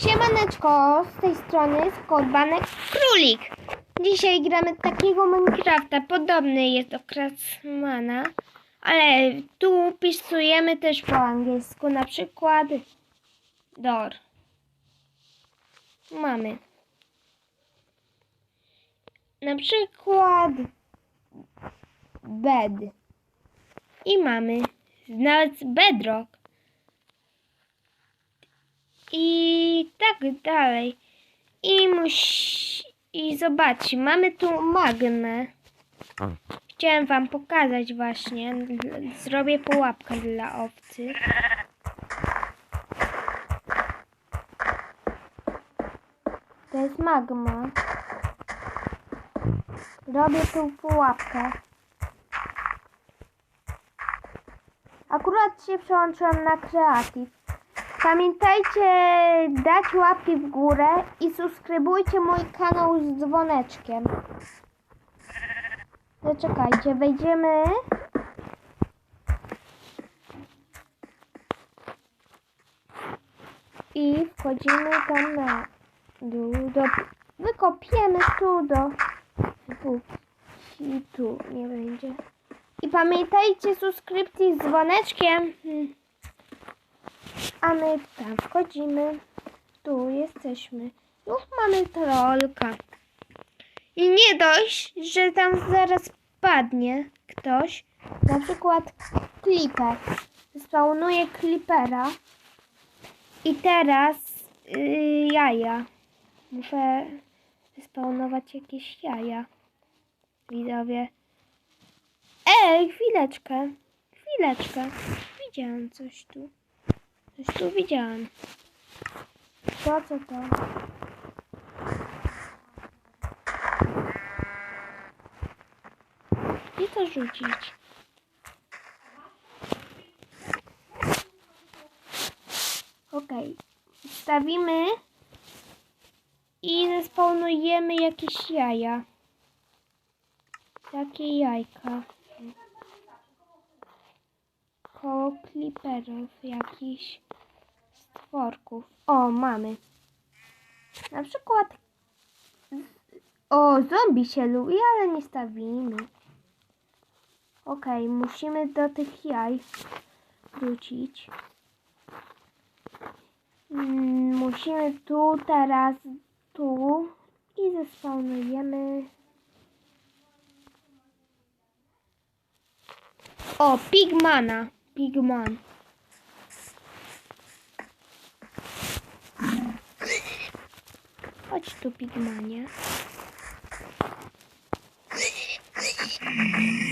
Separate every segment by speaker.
Speaker 1: Siemaneczko, z tej strony Skorbanek Królik. Dzisiaj gramy takiego Minecrafta, podobny jest do Krasmana, ale tu pisujemy też po angielsku, na przykład door. Mamy. Na przykład bed. I mamy nawet bedrock. I tak dalej. I musi... I zobaczcie, mamy tu magmę. Chciałem wam pokazać właśnie. Zrobię pułapkę dla owcy. To jest magma. Robię tu pułapkę. Akurat się przełączyłam na kreatyw. Pamiętajcie dać łapki w górę i subskrybujcie mój kanał z dzwoneczkiem. Zaczekajcie, wejdziemy. I wchodzimy tam na dół. Do, wykopiemy tu do... Tu nie będzie. I pamiętajcie subskrypcji z dzwoneczkiem. A my tam wchodzimy. Tu jesteśmy. Już mamy trolka. I nie dość, że tam zaraz padnie ktoś. Na przykład Clipper. Spawnuje Clippera. I teraz yy, jaja. Muszę spawnować jakieś jaja. Widzowie. Ej, chwileczkę. Chwileczkę. Widziałam coś tu. Coś tu widziałam. To co to? I to rzucić. Okej. Stawimy i zespawnujemy jakieś jaja. Takie jajka. Koło kliperów jakichś stworków. O, mamy. Na przykład o, zombie się lubi, ale nie stawimy. Okej, musimy do tych jaj wrócić. Mm, Musimy tu, teraz tu i zespawnujemy. O, Pigmana. Pigman. Chodź tu, Pigmanie.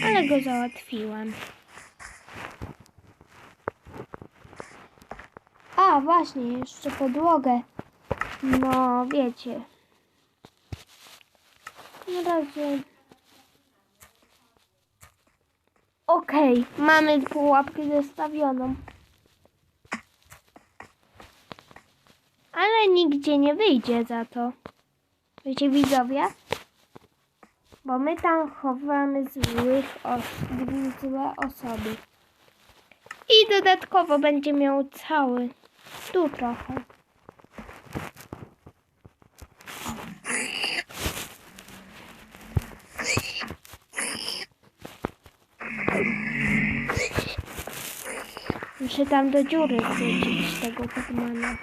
Speaker 1: Ale go załatwiłem. A, właśnie, jeszcze podłogę. No, wiecie. Na razie. Okej, mamy pułapkę zostawioną. Ale nigdzie nie wyjdzie za to. Wiecie, widzowie? Bo my tam chowamy złych os- złe osoby. I dodatkowo będzie miał cały. Tu trochę. Muszę tam do dziury wrzucić tego Pigmana.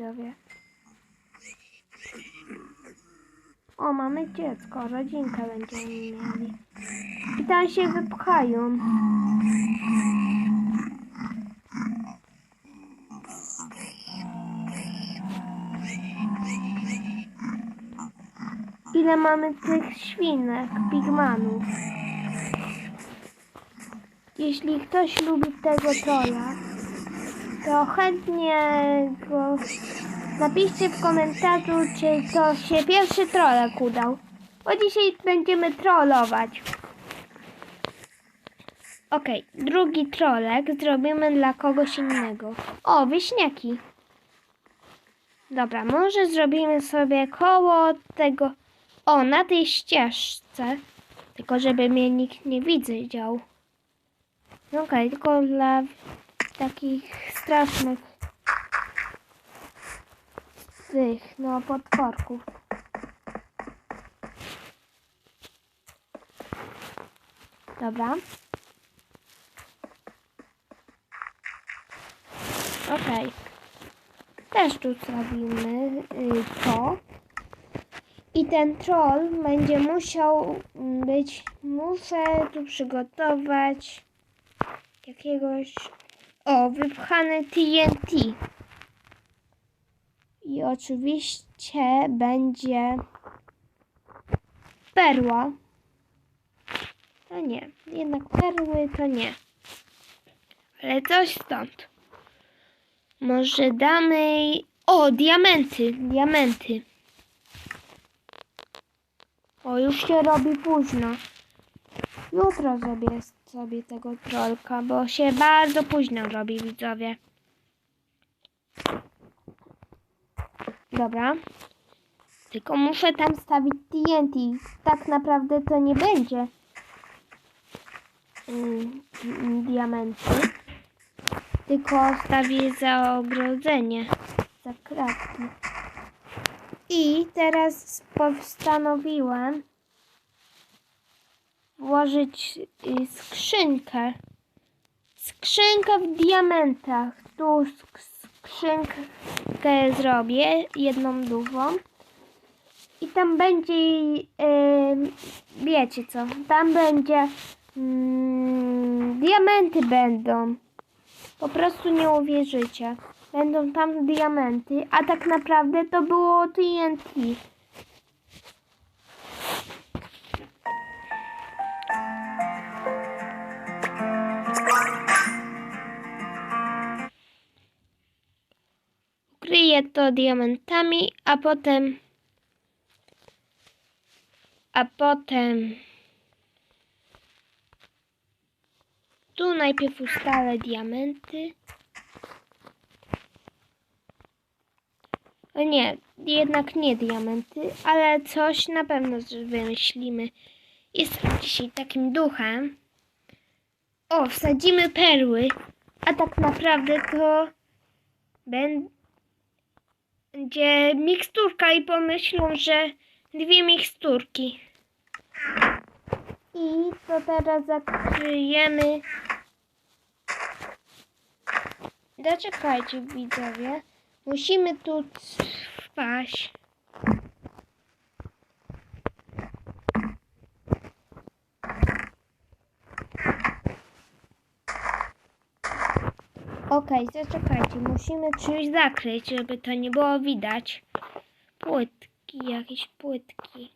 Speaker 1: Widzowie. O, mamy dziecko, rodzinkę będziemy mieli. I tam się wypchają. Ile mamy tych świnek, pigmanów? Jeśli ktoś lubi tego trolla, to chętnie go napiszcie w komentarzu, czy to się pierwszy trolek udał. Bo dzisiaj będziemy trollować. Okej, drugi trolek zrobimy dla kogoś innego. O, wieśniaki. Dobra, może zrobimy sobie koło tego... O, na tej ścieżce. Tylko żeby mnie nikt nie widział. Okej, tylko dla takich strasznych tych, no, potworków. Dobra. Okej. Też tu zrobimy y, to. I ten troll będzie musiał być. Muszę tu przygotować jakiegoś. O, wypchane TNT. I oczywiście będzie perła. A nie, jednak perły to nie. Ale coś stąd. Może damy. O, diamenty, diamenty. O, już się robi późno. Jutro zrobię sobie tego trolka, bo się bardzo późno robi, widzowie. Dobra. Tylko muszę tam stawić TNT. Tak naprawdę to nie będzie mm, diamenty. Tylko stawię za ogrodzenie, za kratki. I teraz postanowiłem włożyć y, skrzynkę. Skrzynkę w diamentach. Tu sk- skrzynkę zrobię, jedną dużą. I tam będzie, y, wiecie co, tam będzie, mm, diamenty będą. Po prostu nie uwierzycie. Będą tam diamenty, a tak naprawdę to było TNT. Ukryję to diamentami, a potem a potem tu najpierw ustalę diamenty. O nie, jednak nie diamenty, ale coś na pewno wymyślimy. Jestem dzisiaj takim duchem. O, wsadzimy perły, a tak naprawdę to będzie miksturka i pomyślą, że dwie miksturki. I to teraz zakryjemy. Zaczekajcie widzowie. Musimy tu wpaść. Okej, zaczekajcie. Musimy czymś zakryć, żeby to nie było widać. Płytki, jakieś płytki.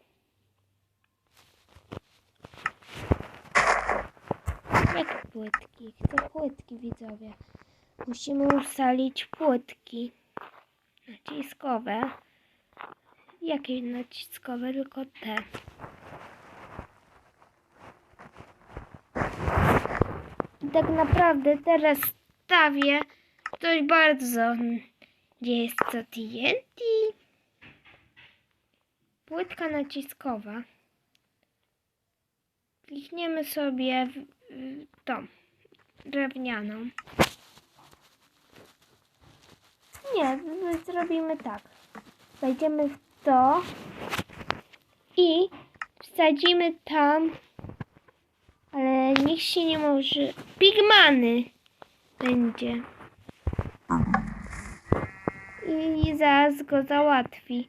Speaker 1: Jakie płytki? Chcę płytki, widzowie. Musimy ustalić płytki naciskowe. Jakie naciskowe? Tylko te. I tak naprawdę teraz stawię coś bardzo. Gdzie jest to TNT? Płytka naciskowa. Klikniemy sobie w, w tą drewnianą. Nie, my zrobimy tak. Wejdziemy w to i wsadzimy tam, ale nikt się nie może. Pigmany będzie. I zaraz go załatwi.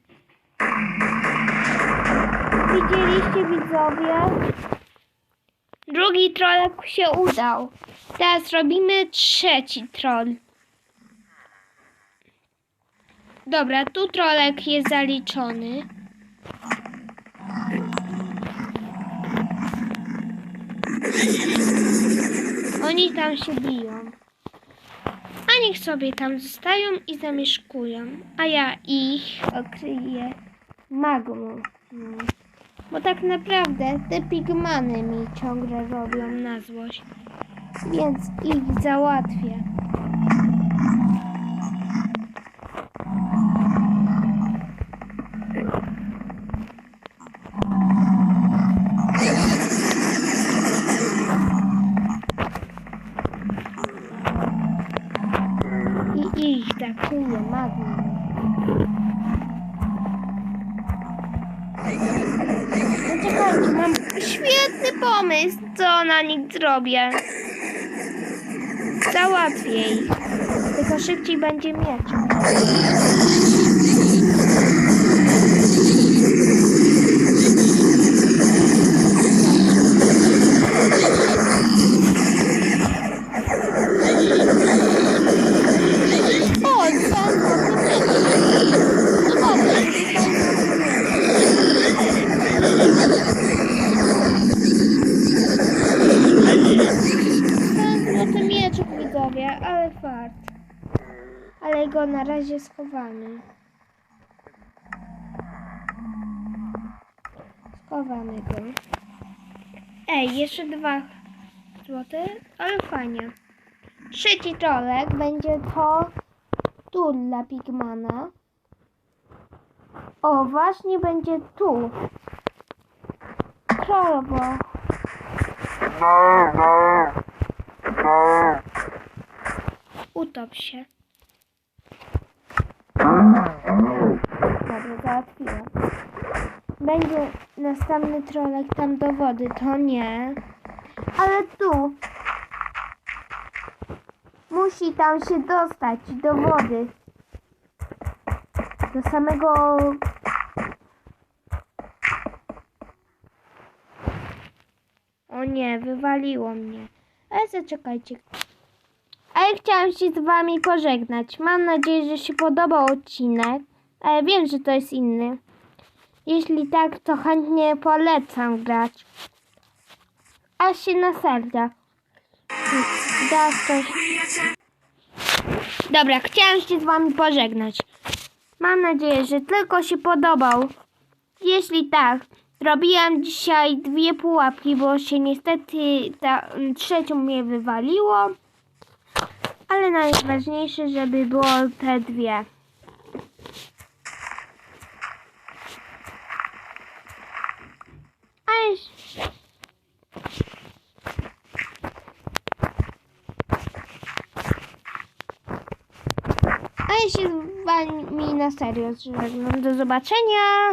Speaker 1: Widzieliście widzowie? Drugi trolek się udał. Teraz robimy trzeci troll. Dobra, tu trolek jest zaliczony. Oni tam się biją. Niech sobie tam zostają i zamieszkują. A ja ich okryję magmą. Bo tak naprawdę te pigmany mi ciągle robią na złość. Więc ich załatwię. Na nich zrobię. Załatwię ich. Tylko szybciej będzie miecz. Na razie schowamy. Schowamy go. Ej, jeszcze dwa złote, ale fajnie. Trzeci trolek będzie to tu dla Pigmana. O, właśnie będzie tu. Krolowo. Utop się. Dobra, załatwiłam. Będzie następny trolek tam do wody, to nie. Ale tu. Musi tam się dostać do wody. Do samego. O nie, wywaliło mnie. Ale zaczekajcie. A ja chciałam się z wami pożegnać. Mam nadzieję, że się podobał odcinek. Ale wiem, że to jest inny. Jeśli tak, to chętnie polecam grać. Aż się na serca. Da. Dobra, chciałam się z wami pożegnać. Mam nadzieję, że tylko się podobał. Jeśli tak, zrobiłam dzisiaj dwie pułapki, bo się niestety ta trzecią mnie wywaliło. Ale najważniejsze, żeby było te dwie. A ja się z wami na serio żegnam. Do zobaczenia.